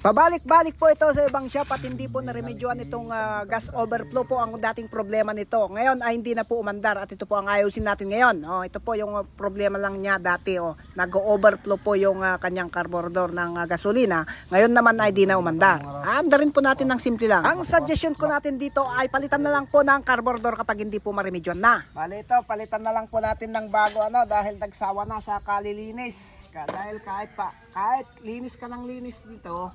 Pabalik-balik po ito sa ibang shop at hindi po naremedyoan itong ah, gas overflow po ang dating problema nito. Ngayon ay hindi na po umandar at ito po ang ayusin natin ngayon. Oh, ito po yung ah, problema lang niya dati. Oh, Nag-overflow po yung ah, kanyang carburetor ng ah, gasolina. Ngayon naman ay di na umandar. Andarin po natin ng simple lang. Ang suggestion ko natin dito ay palitan na lang po ng carburetor kapag hindi po maremedyoan na. Bali ito, palitan na lang po natin ng bago ano dahil nagsawa na sa kalilinis. Ka- Dahil kahit pa, kahit linis ka ng linis dito,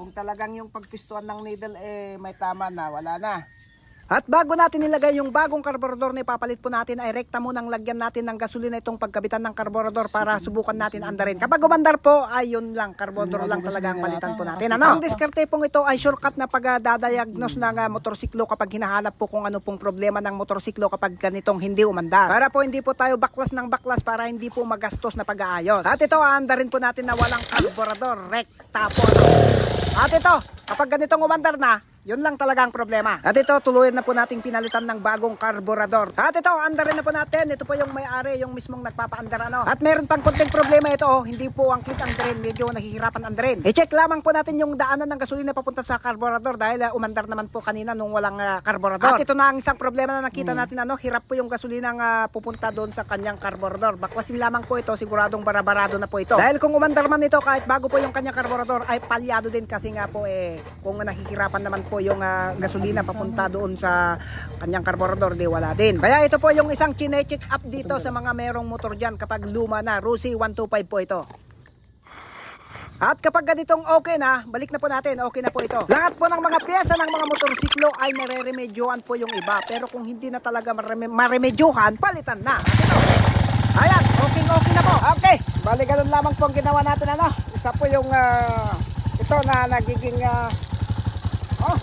kung talagang yung pagpistuan ng needle eh may tama na, wala na. At bago natin nilagay yung bagong karburador na ipapalit po natin ay rekta munang lagyan natin ng gasolina itong pagkabitan ng karburador para subukan natin andarin. Kapag umandar po ay lang, karburador lang talaga ang palitan po natin. Ano? Ang diskarte pong ito ay shortcut na pagdadiagnose ng ah, motorsiklo kapag hinahanap po kung ano pong problema ng motorsiklo kapag ganitong hindi umandar. Para po hindi po tayo baklas ng baklas para hindi po magastos na pag-aayos. At ito aandarin po natin na walang karburador, rekta po. At ito, kapag ganitong umandar na, yun lang talaga ang problema. At ito, tuluyan na po nating pinalitan ng bagong karburador. At ito, andarin na po natin. Ito po yung may-ari, yung mismong nagpapaandar ano. At meron pang konting problema ito. oh. Hindi po ang click andarin. Medyo nahihirapan andarin. I-check lamang po natin yung daanan ng gasolina papunta sa karburador dahil uh, umandar naman po kanina nung walang uh, karburador. At ito na ang isang problema na nakita natin ano. Hirap po yung gasolina uh, pupunta doon sa kanyang karburador. Bakwasin lamang po ito. Siguradong barabarado na po ito. Dahil kung umandar man ito kahit bago po yung kanyang karburador ay palyado din kasi nga po eh kung nahihirapan naman po yung ah, gasolina papunta doon sa kanyang karburador di wala din. Kaya ito po yung isang chine-check up dito sa mga merong motor dyan kapag luma na. Rusi 125 po ito. At kapag ganitong okay na, balik na po natin, okay na po ito. Lahat po ng mga pyesa ng mga motorsiklo ay nare-remedyohan po yung iba. Pero kung hindi na talaga mareme- maremedyohan, palitan na. At ayan, okay okay na po. Okay, bali ganun lamang po ang ginawa natin ano. Isa po yung ah, ito na nagiging ah, oh,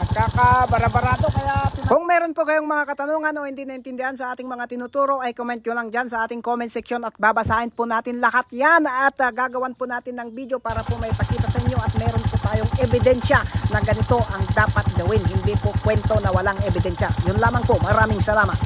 nagkakabarabarado kaya kung meron po kayong mga katanungan o hindi naintindihan sa ating mga tinuturo ay comment nyo lang dyan sa ating comment section at babasahin po natin lahat yan at ah, gagawan po natin ng video para po may pakita sa inyo at meron po tayong ebidensya na ganito ang dapat gawin. Hindi po kwento na walang ebidensya. Yun lamang po. Maraming salamat